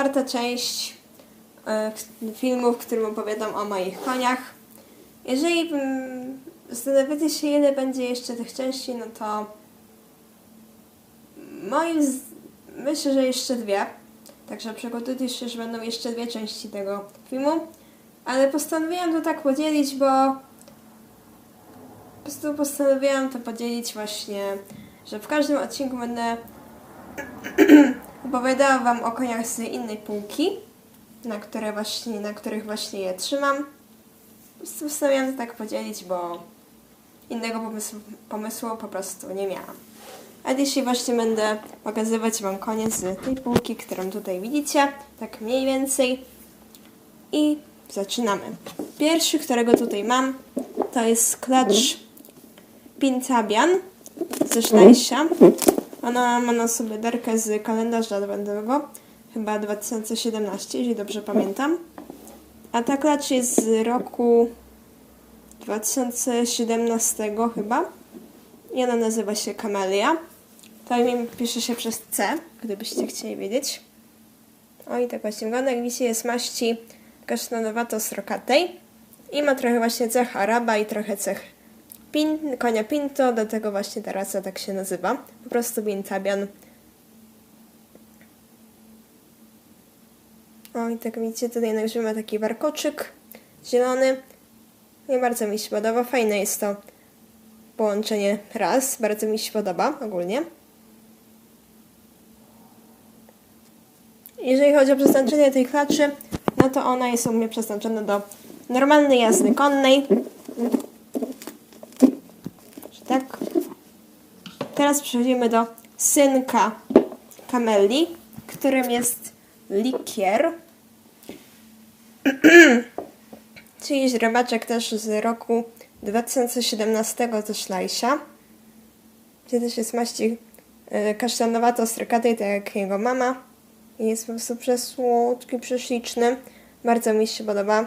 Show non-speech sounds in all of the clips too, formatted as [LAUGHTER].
czwarta część e, filmu, w którym opowiadam o moich koniach. Jeżeli mm, zastanawiacie się, ile będzie jeszcze tych części, no to moim z... myślę, że jeszcze dwie. Także przygotujcie się, że będą jeszcze dwie części tego filmu. Ale postanowiłam to tak podzielić, bo po prostu postanowiłam to podzielić właśnie, że w każdym odcinku będę [CLEARS THROAT] opowiadała Wam o koniach z innej półki, na, które właśnie, na których właśnie je trzymam. Postanowiłam to tak podzielić, bo innego pomysłu, pomysłu po prostu nie miałam. A dzisiaj właśnie będę pokazywać Wam koniec z tej półki, którą tutaj widzicie, tak mniej więcej. I zaczynamy. Pierwszy, którego tutaj mam, to jest klacz Pintabian ze Sztajsia. Ona ma na sobie derkę z kalendarza adwentowego, chyba 2017, jeśli dobrze pamiętam. A ta klacz jest z roku 2017 chyba. I ona nazywa się Kamelia. To imię pisze się przez C, gdybyście chcieli wiedzieć. O i tak właśnie wygląda. Widzicie jest maści kasztanowato-srokatej. I ma trochę właśnie cech araba i trochę cech pin, konia pinto, do tego właśnie ta rasa tak się nazywa. Po prostu bintabian. O i tak widzicie, tutaj na górze ma taki warkoczyk zielony. Nie bardzo mi się podoba. Fajne jest to połączenie ras. Bardzo mi się podoba ogólnie. Jeżeli chodzi o przeznaczenie tej klaczy, no to ona jest u mnie przeznaczona do normalnej jazdy konnej. Że tak. Teraz przechodzimy do synka Kameli, którym jest Likier. [CLEARS THROAT] Czyli źrebaczek też z roku 2017 ze Szlajsia. Gdzie też jest maści y, kasztanowato-strykatej, tak jak jego mama. I jest po prostu przesłodki, prześliczny. Bardzo mi się podoba.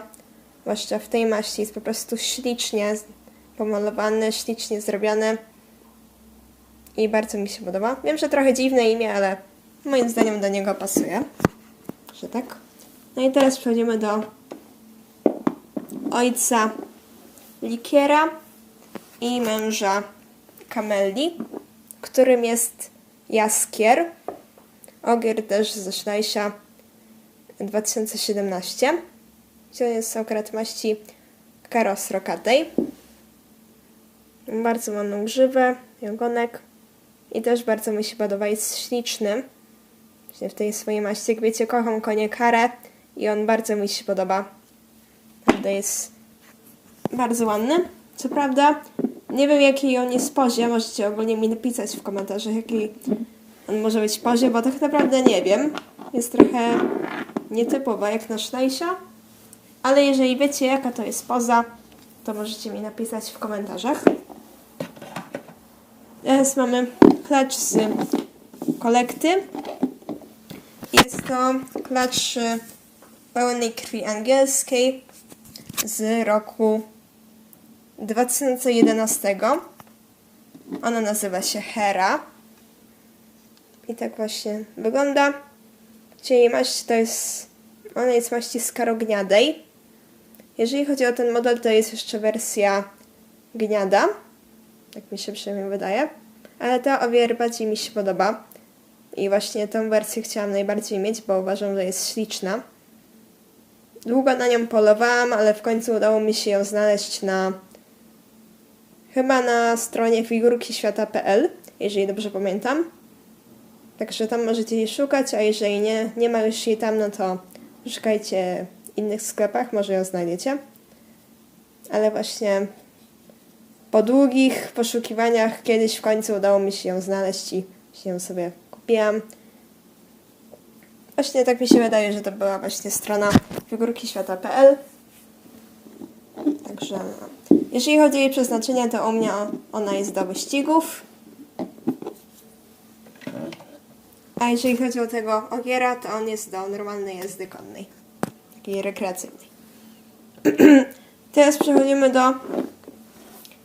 Zwłaszcza w tej maści jest po prostu ślicznie pomalowany, ślicznie zrobiony. I bardzo mi się podoba. Wiem, że trochę dziwne imię, ale moim zdaniem do niego pasuje. Że tak. No i teraz przechodzimy do ojca Likiera i męża Kamelli, którym jest Jaskier. Ogier też ze Szlajsia 2017. Gdzie jest akurat maści karos rokatej. Bardzo ładną grzywę, ogonek. I też bardzo mi się podoba, jest śliczny. Właśnie w tej swojej maści. Jak wiecie, kocham konie karę i on bardzo mi się podoba. Naprawdę jest bardzo ładny. Co prawda, nie wiem jaki on jest pozie. Możecie ogólnie mi napisać w komentarzach, jaki on może być pozie, bo tak naprawdę nie wiem. Jest trochę nietypowa jak na Szlejsia. Ale jeżeli wiecie jaka to jest poza, to możecie mi napisać w komentarzach. Teraz mamy klacz z kolekty. Jest to klacz y, pełnej krwi angielskiej z roku 2011. Ona nazywa się Hera. I tak właśnie wygląda. Czyli maść to jest. Ona jest maści skarogniadej. Jeżeli chodzi o ten model, to jest jeszcze wersja gniada. Tak mi się przynajmniej wydaje. Ale ta o wiele bardziej mi się podoba. I właśnie tę wersję chciałam najbardziej mieć, bo uważam, że jest śliczna. Długo na nią polowałam, ale w końcu udało mi się ją znaleźć na chyba na stronie figurkiświata.pl, jeżeli dobrze pamiętam. Także tam możecie jej szukać, a jeżeli nie, nie ma już jej tam, no to szukajcie w innych sklepach, może ją znajdziecie. Ale właśnie po długich poszukiwaniach kiedyś w końcu udało mi się ją znaleźć i się ją sobie kupiłam. Właśnie tak mi się wydaje, że to była właśnie strona figurkiświata.pl. Także jeżeli chodzi o jej przeznaczenie, to u mnie ona jest do wyścigów. A jeżeli chodzi o tego ogiera, to on jest do normalnej jazdy konnej. Takiej rekreacyjnej. [CLEARS THROAT] Teraz przechodzimy do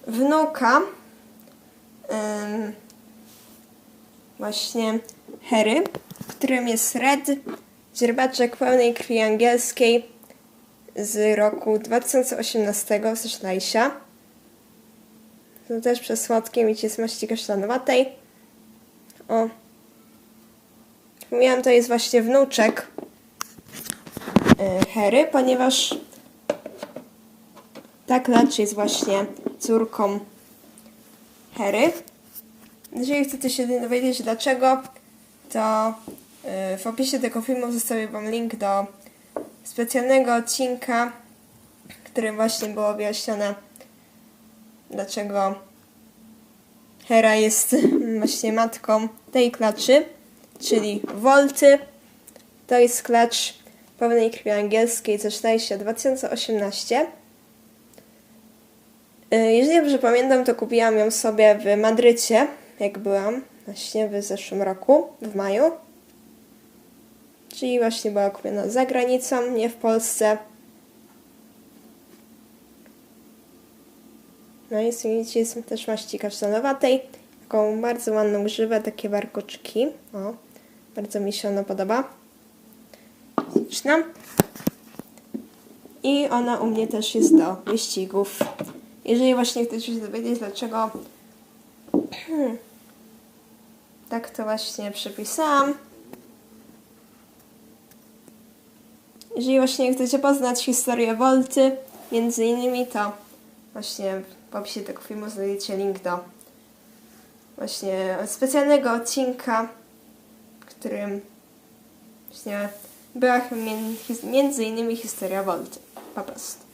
wnuka właśnie Hery, którym jest Red, źrebaczek pełnej krwi angielskiej z roku 2018 ze Szlajsia. To też przesłodkie, mieć jest maści kasztanowatej. O. Mówiłam, to jest właśnie wnuczek y, Hery, ponieważ ta klacz jest właśnie córką Hery. Jeżeli chcecie się dowiedzieć dlaczego, to y, w opisie tego filmu zostawię Wam link do specjalnego odcinka, w którym właśnie było wyjaśnione, dlaczego Hera jest [LAUGHS] właśnie matką tej klaczy, czyli Volty. To jest klacz pełnej krwi angielskiej ze Sztajsia 2018. Y, Jeżeli dobrze pamiętam, to kupiłam ją sobie w Madrycie, jak byłam właśnie w zeszłym roku, w maju. Czyli właśnie była kupiona za granicą, nie w Polsce. No i widzicie, jest też maści kasztanowatej. Taką bardzo ładną grzywę, takie warkoczki. O, bardzo mi się ona podoba. Śliczna. I ona u mnie też jest do wyścigów. Jeżeli właśnie chcecie się dowiedzieć, dlaczego [CLEARS THROAT] tak to właśnie przepisałam. Jeżeli właśnie chcecie poznać historię Volty, między innymi, to właśnie w opisie tego filmu znajdziecie link do właśnie specjalnego odcinka, w którym właśnie była między innymi historia Volty. Po prostu.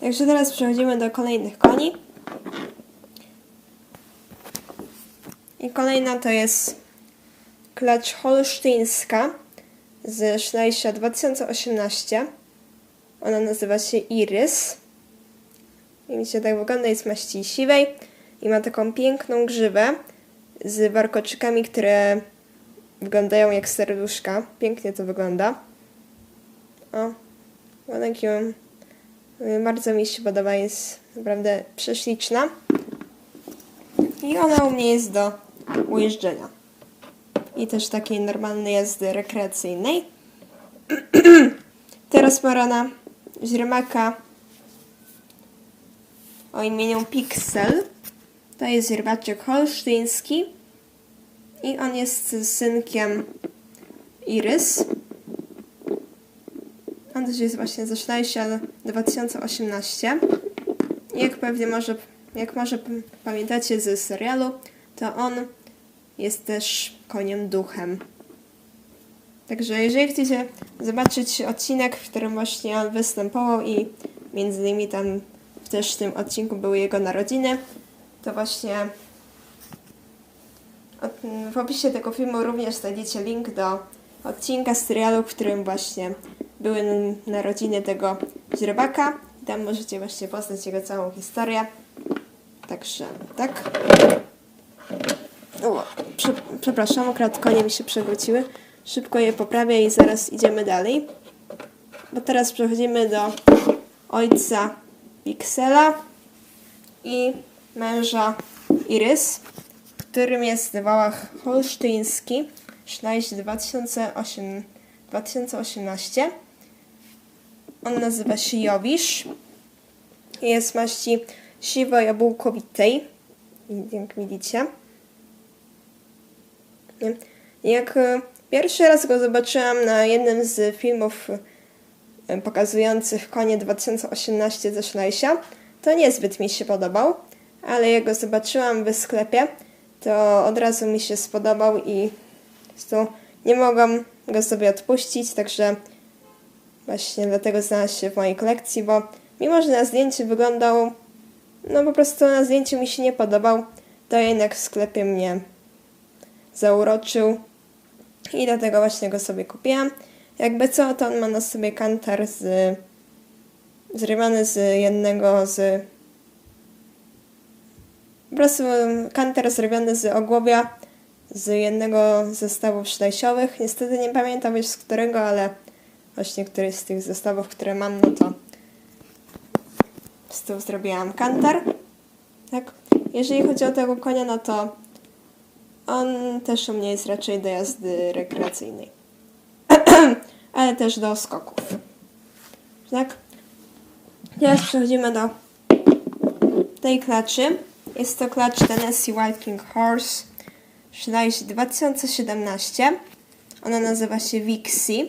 Także teraz przechodzimy do kolejnych koni. I kolejna to jest klacz holsztyńska z Szlejsia 2018. Ona nazywa się Iris. I widzicie, tak wygląda, jest maści siwej i ma taką piękną grzywę z warkoczykami, które wyglądają jak serduszka. Pięknie to wygląda. O, ładnie ją bardzo mi się podoba, jest naprawdę prześliczna. I ona u mnie jest do ujeżdżenia. I też takiej normalnej jazdy rekreacyjnej. [CLEARS THROAT] Teraz pora na źremaka o imieniu Pixel. To jest źrebaczek holsztyński. I on jest synkiem Iris. On jest właśnie ze Szlajsia 2018. I jak pewnie może, jak może pamiętacie ze serialu, to on jest też koniem duchem. Także jeżeli chcecie zobaczyć odcinek, w którym właśnie on występował i między innymi tam też w tym odcinku były jego narodziny, to właśnie w opisie tego filmu również znajdziecie link do odcinka z serialu, w którym właśnie były narodziny tego źrebaka. Tam możecie właśnie poznać jego całą historię. Także tak. O, prze, przepraszam, akurat konie mi się przewróciły. Szybko je poprawię i zaraz idziemy dalej. Bo teraz przechodzimy do ojca Pixela i męża Iris, którym jest Wałach Holsztyński, Szlajś 2008, 2018. On nazywa się Jowisz. Jest maści siwo-jabłkowitej, jak widzicie. Jak e, pierwszy raz go zobaczyłam na jednym z filmów e, pokazujących konie 2018 ze Szlajsia, to niezbyt mi się podobał, ale jak go zobaczyłam w sklepie, to od razu mi się spodobał i po prostu nie mogłam go sobie odpuścić, także właśnie dlatego znalazł się w mojej kolekcji, bo mimo, że na zdjęciu wyglądał, no po prostu na zdjęciu mi się nie podobał, to jednak w sklepie mnie zauroczył i dlatego właśnie go sobie kupiłam. Jakby co, to on ma na sobie kantar z zrywany z jednego z po prostu kantar zrobiony z ogłowia z jednego z zestawów szlajsiowych. Niestety nie pamiętam już z którego, ale właśnie któryś z tych zestawów, które mam, no to z tyłu zrobiłam kantar. Tak. Jeżeli chodzi o tego konia, no to On też u mnie jest raczej do jazdy rekreacyjnej. [CLEARS THROAT] Ale też do skoków. Tak? Teraz przechodzimy do tej klaczy. Jest to klacz Tennessee Walking Horse Szlajś 2017. Ona nazywa się Vixie,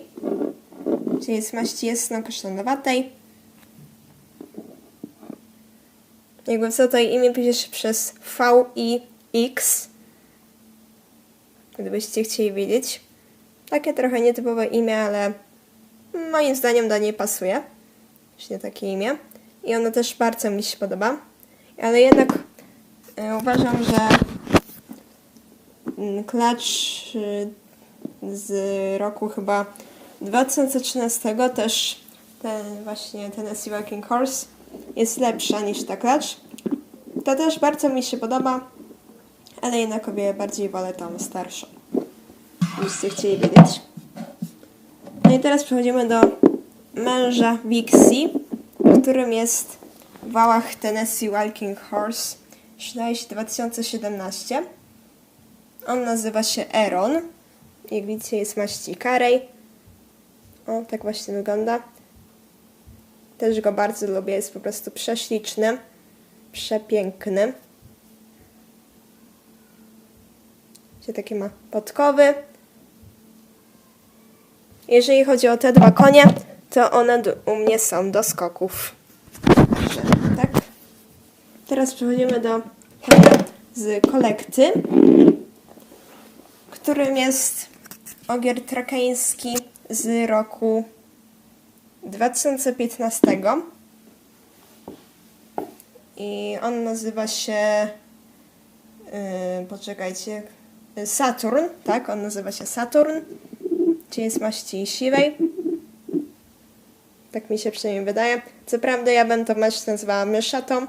czyli jest maści jasno-kasztanowatej. Jakby co to imię pisze się przez V i X. Gdybyście chcieli wiedzieć. Takie trochę nietypowe imię, ale moim zdaniem do niej pasuje. Właśnie takie imię. I ono też bardzo mi się podoba. Ale jednak e, uważam, że mm, klacz y, z roku chyba 2013 też ten właśnie Tennessee Walking Horse jest lepsza niż ta klacz. To też bardzo mi się podoba, ale jednak o wiele bardziej wolę tą starszą. Byście chcieli wiedzieć. No i teraz przechodzimy do męża Vixie, którym jest w wałach Tennessee Walking Horse Szlajś 2017. On nazywa się Eron. Jak widzicie jest maści karej. O, tak właśnie wygląda. Też go bardzo lubię, jest po prostu prześliczny, przepiękny. Gdzie takie ma podkowy. Jeżeli chodzi o te dwa konie, to one u mnie są do skoków. Tak. Teraz przechodzimy do konia z kolekty, którym jest ogier trakeński z roku 2015. I on nazywa się. Yy, poczekajcie. Saturn, tak? On nazywa się Saturn, czyli jest maści siwej. Tak mi się przynajmniej wydaje. Co prawda, ja bym to maść nazwała myszatą,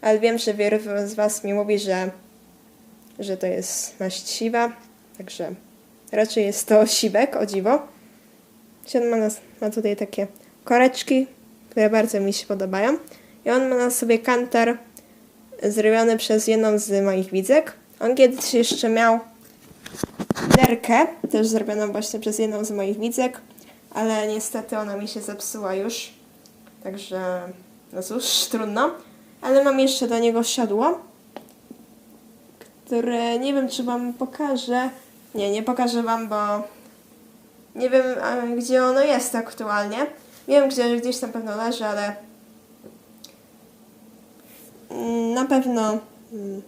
ale wiem, że wielu z Was mi mówi, że, że to jest maść siwa. Także raczej jest to siwek, o dziwo. On ma, tutaj takie koreczki, które bardzo mi się podobają. I on ma na sobie kantar zrobiony przez jedną z moich widzek. On kiedyś jeszcze miał derkę, też zrobioną właśnie przez jedną z moich widzek, ale niestety ona mi się zepsuła już. Także, no cóż, trudno. Ale mam jeszcze do niego siodło, które nie wiem, czy Wam pokażę. Nie, nie pokażę Wam, bo nie wiem, e, gdzie ono jest aktualnie. Wiem, gdzie gdzieś na pewno leży, ale mm, na pewno mm,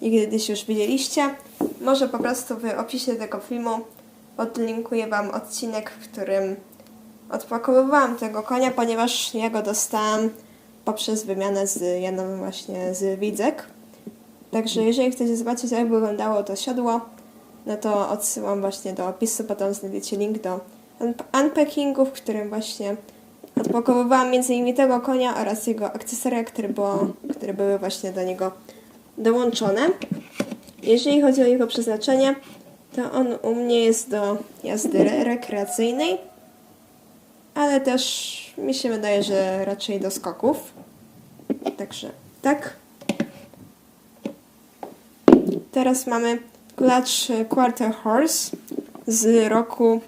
kiedyś już widzieliście. Może po prostu w opisie tego filmu podlinkuję Wam odcinek, w którym odpakowywałam tego konia, ponieważ ja go dostałam poprzez wymianę z jedną właśnie z widzek. Także jeżeli chcecie zobaczyć, jak wyglądało to siodło, no to odsyłam właśnie do opisu, potem znajdziecie link do un- unpackingu, w którym właśnie odpakowywałam między innymi tego konia oraz jego akcesoria, które, było, które były właśnie do niego dołączone. Jeżeli chodzi o jego przeznaczenie, to on u mnie jest do jazdy re- rekreacyjnej, ale też mi się wydaje, że raczej do skoków. Także tak. Teraz mamy klacz Quarter Horse z roku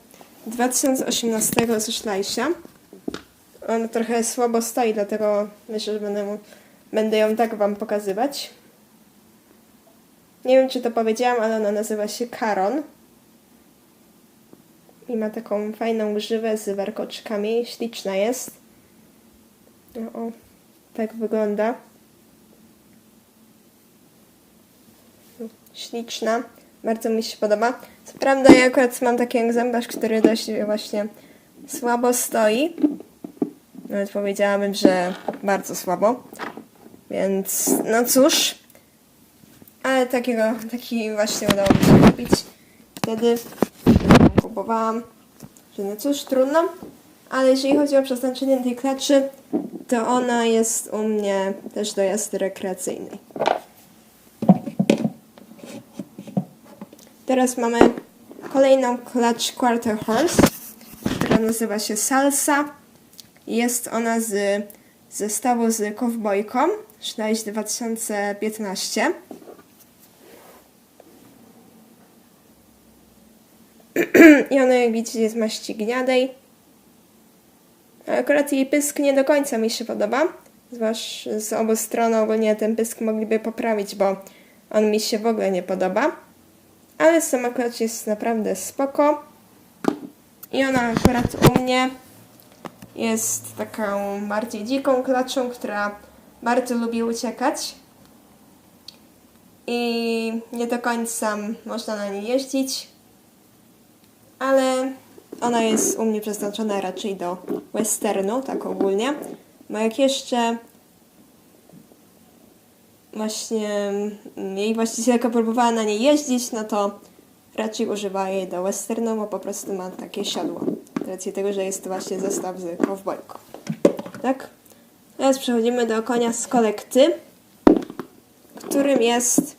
2018 ze Szlajsia. On trochę słabo stoi, dlatego myślę, że będę, mu- będę ją tak Wam pokazywać. Nie wiem, czy to powiedziałam, ale ona nazywa się Karon. I ma taką fajną grzywę z warkoczkami. Śliczna jest. No, o, tak wygląda. Śliczna. Bardzo mi się podoba. Co prawda ja akurat mam taki egzemplarz, który dość właśnie słabo stoi. Nawet powiedziałabym, że bardzo słabo. Więc no cóż. Ale takiego, taki właśnie udało mi się kupić. Wtedy kupowałam, że no cóż, trudno. Ale jeżeli chodzi o przeznaczenie tej klaczy, to ona jest u mnie też do jazdy rekreacyjnej. Teraz mamy kolejną Clutch Quarter Horse, która nazywa się Salsa. Jest ona z zestawu z Cowboyką, Schneich 2015. I ona, jak widzicie, jest maści gniadej. Akurat jej pysk nie do końca mi się podoba. Zwłaszcza z obu stron ogólnie ten pysk mogliby poprawić, bo on mi się w ogóle nie podoba. Ale sama klacz jest naprawdę spoko. I ona akurat u mnie jest taką bardziej dziką klaczą, która bardzo lubi uciekać. I nie do końca można na niej jeździć, ale ona jest u mnie przeznaczona raczej do westernu, tak ogólnie. Bo jak jeszcze właśnie mm, jej właścicielka próbowała na niej jeździć, no to raczej używa jej do westernu, bo po prostu ma takie siodło. Z racji tego, że jest to właśnie zestaw z kowbojką. Tak? Teraz przechodzimy do konia z kolekty, którym jest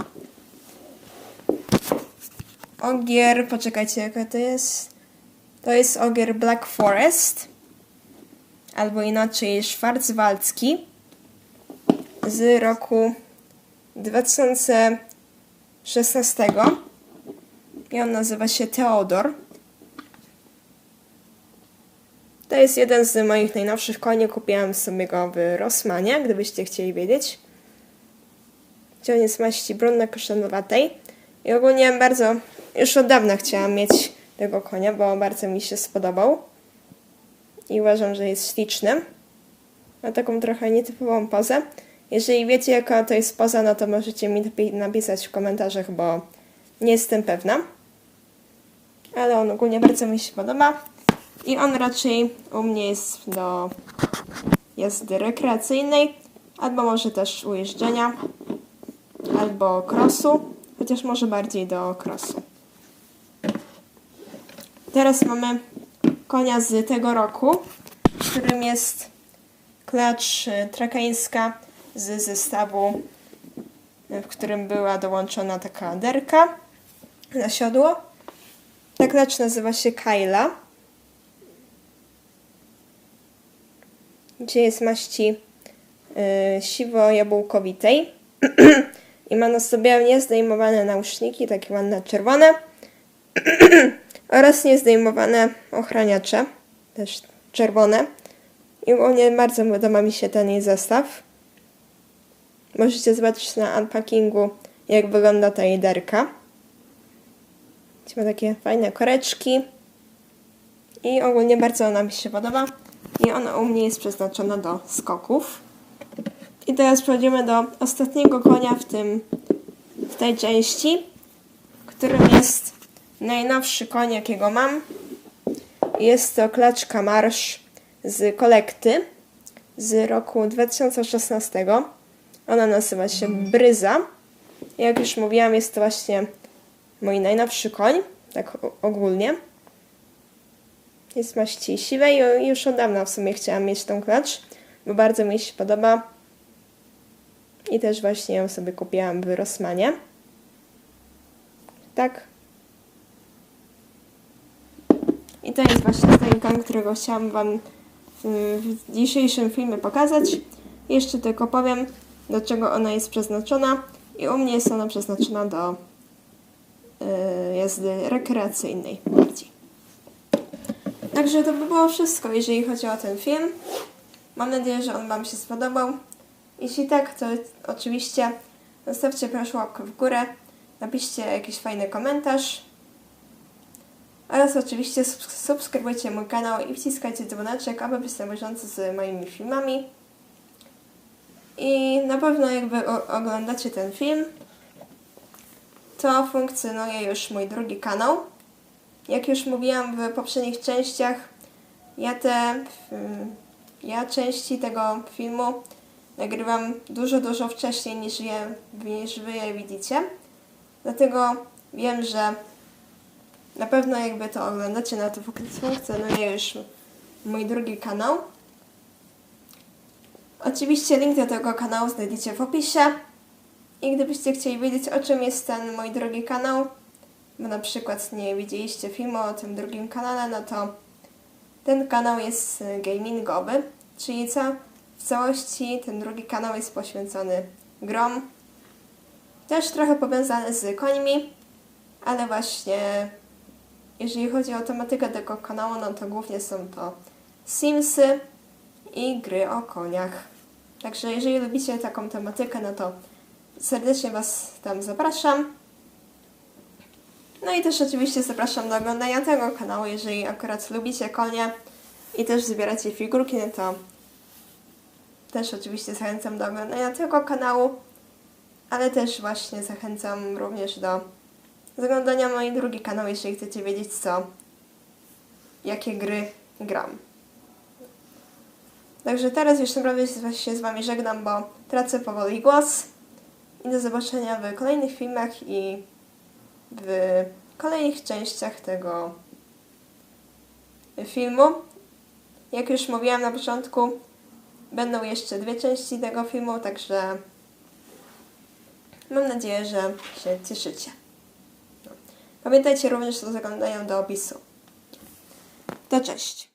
ogier, poczekajcie jaka to jest. To jest ogier Black Forest, albo inaczej Schwarzwaldzki z roku 2016 i on nazywa się Theodor. To jest jeden z moich najnowszych koni. Kupiłam sobie go w Rossmanie, gdybyście chcieli wiedzieć. Ciąg jest maści brunno-koszanowatej. I ogólnie bardzo, już od dawna chciałam mieć tego konia, bo bardzo mi się spodobał. I uważam, że jest śliczny. Ma taką trochę nietypową pozę. Jeżeli wiecie, jaka to jest poza, no to możecie mi napi- napisać w komentarzach, bo nie jestem pewna. Ale on ogólnie bardzo mi się podoba. I on raczej u mnie jest do jazdy rekreacyjnej, albo może też ujeżdżenia, albo crossu, chociaż może bardziej do crossu. Teraz mamy konia z tego roku, którym jest klacz trakańska z zestawu, y, w którym była dołączona taka derka na siodło. Ta klacz nazywa się Kyla. Gdzie jest maści y, siwo-jabłkowitej. [CLEARS THROAT] I ma na sobie niezdejmowane nauszniki, takie ładne czerwone. [CLEARS THROAT] oraz niezdejmowane ochraniacze, też czerwone. I ogólnie bardzo podoba mi się ten jej zestaw. Możecie zobaczyć na unpackingu, jak wygląda ta jej derka. Ma takie fajne koreczki. I ogólnie bardzo ona mi się podoba. I ona u mnie jest przeznaczona do skoków. I teraz przechodzimy do ostatniego konia w tym w tej części, którym jest najnowszy koń, jakiego mam. Jest to klaczka marsz z kolekty z roku 2016. Ona nazywa się Bryza. Jak już mówiłam, jest to właśnie mój najnowszy koń, tak ogólnie. Jest maści siwej i już od dawna w sumie chciałam mieć tą klacz, bo bardzo mi się podoba. I też właśnie ją sobie kupiłam w Rossmanie. Tak. I to jest właśnie ten koń, którego chciałam Wam w dzisiejszym filmie pokazać. Jeszcze tylko powiem, do czego ona jest przeznaczona. I u mnie jest ona przeznaczona do yy, jazdy rekreacyjnej bardziej. Także to by było wszystko, jeżeli chodzi o ten film. Mam nadzieję, że on Wam się spodobał. Jeśli tak, to oczywiście zostawcie proszę łapkę w górę, napiszcie jakiś fajny komentarz oraz oczywiście subskrybujcie mój kanał i wciskajcie dzwoneczek, aby być na bieżąco z moimi filmami. I na pewno jakby oglądacie ten film, to funkcjonuje już mój drugi kanał. Jak już mówiłam w poprzednich częściach, ja te ja części tego filmu nagrywam dużo, dużo wcześniej niż, je, niż Wy je widzicie. Dlatego wiem, że na pewno jakby to oglądacie, na to funkcjonuje już mój drugi kanał. Oczywiście link do tego kanału znajdziecie w opisie. I gdybyście chcieli wiedzieć o czym jest ten mój drugi kanał, bo na przykład nie widzieliście filmu o tym drugim kanale, no to ten kanał jest gamingowy, czyli co w całości ten drugi kanał jest poświęcony grom. Też trochę powiązany z końmi, ale właśnie jeżeli chodzi o tematykę tego kanału, no to głównie są to Simsy i gry o koniach. Także jeżeli lubicie taką tematykę, no to serdecznie Was tam zapraszam. No i też oczywiście zapraszam do oglądania tego kanału, jeżeli akurat lubicie konie i też zbieracie figurki, no to też oczywiście zachęcam do oglądania tego kanału, ale też właśnie zachęcam również do zaglądania mój drugi kanał, jeżeli chcecie wiedzieć co, jakie gry gram. Także teraz już naprawdę się z Wami żegnam, bo tracę powoli głos. I do zobaczenia w kolejnych filmach i w kolejnych częściach tego filmu. Jak już mówiłam na początku, będą jeszcze dwie części tego filmu, także mam nadzieję, że się cieszycie. Pamiętajcie również o zaglądaniu do opisu. To cześć.